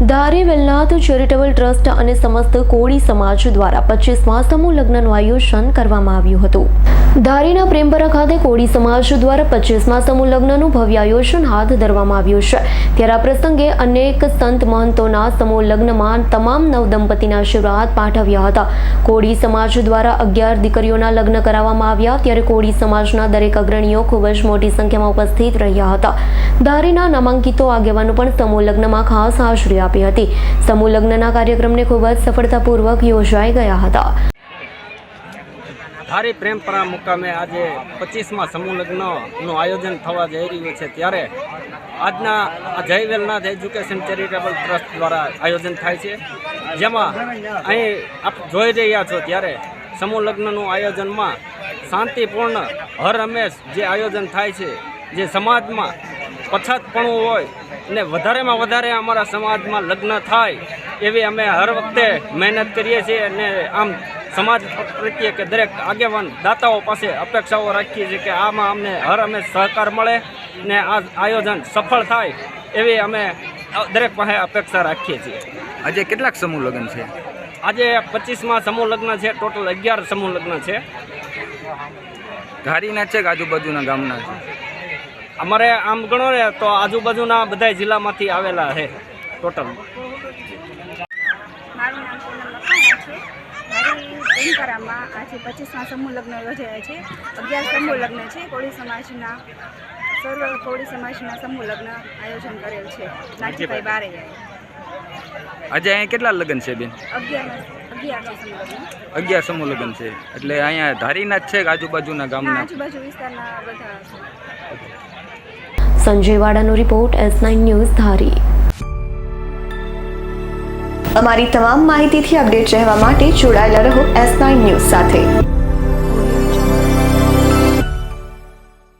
ધારી Velnath charitable trust અને સમસ્ત કોળી સમાજ દ્વારા પચીસમાં સમૂહ લગ્નનું આયોજન કરવામાં આવ્યું હતું. ધારીના પ્રેમપરા ખાતે કોળી સમાજ દ્વારા પચીસમાં સમૂહ લગ્નનું ભવ્ય આયોજન હાથ ધરવામાં આવ્યું છે. ત્યારે આ પ્રસંગે અનેક સંત મહંતોના સમૂહ લગ્નમાં તમામ નવદંપતિના આશીર્વાદ પાઠવ્યા હતા. કોળી સમાજ દ્વારા અગિયાર દીકરીઓના લગ્ન કરાવવામાં આવ્યા ત્યારે કોળી સમાજના દરેક અગ્રણીઓ ખૂબ જ મોટી સંખ્યામાં ઉપસ્થિત રહ્યા હતા. ધારીના નામાંકિતો આગેવાનો પણ સમૂહ લગ્નમાં ખાસ હાજરી આપી હતી. સમૂહ લગ્નના કાર્યક્રમને ખૂબ જ સફળતાપૂર્વક યોજાઈ ગયા હતા. ધારી પ્રેમપરા મુકામે આજે પચીસમાં સમૂહ લગ્નનું આયોજન થવા જઈ રહ્યું છે ત્યારે આજના આ જય વેલનાથ એજ્યુકેશન ચેરિટેબલ ટ્રસ્ટ દ્વારા આયોજન થાય છે. જેમાં અહીં આપ જોઈ રહ્યા છો ત્યારે સમૂહ લગ્નનું આયોજનમાં શાંતિપૂર્ણ હર હંમેશ જે આયોજન થાય છે, જે સમાજમાં પછાતપણું હોય અને વધારેમાં વધારે અમારા સમાજમાં લગ્ન થાય એવી અમે હર વખતે મહેનત કરીએ છીએ અને આમ સમાજ પ્રત્યે કે દરેક આગેવાન દાતાઓ પાસે અપેક્ષાઓ રાખીએ છીએ કે આમાં અમને હર અમે સહકાર મળે ને આ આયોજન સફળ થાય એવી અમે દરેક પાસે અપેક્ષા રાખીએ છીએ. આજે કેટલાક સમૂહ લગ્ન છે? આજે પચીસમાં સમૂહ લગ્ન છે ટોટલ અગિયાર સમૂહ લગ્ન છે. ધારીના છે કે આજુબાજુના ગામના છે? અમારે આમ ગણો ને તો આજુબાજુના બધા જિલ્લામાંથી આવેલા છે ટોટલ મારું નામ પૂનમ મકવાણા છે. મારી બેનકરામાં આજે પચીસમાં સમૂહ લગ્ન યોજાયા છે. અગિયાર સમૂહ લગ્ન છે. કોળી સમાજના સર્વ કોળી સમાજના સમૂહ લગ્ન આયોજન કરેલ છે. નાજીભાઈ બારે આજે અહીંયા કેટલા લગ્ન છે બેન? અગિયાર સમૂહ લગ્ન છે. એટલે અહીંયા ધારીના જ છે આજુબાજુના ગામના? આજુબાજુ વિસ્તારના બધા છે. Sanjay વાડાનો report S nine news Dhari. અમારી તમામ માહિતીથી અપડેટ રહેવા માટે જોડાયેલા રહો એસ નાઇન ન્યૂઝ સાથે.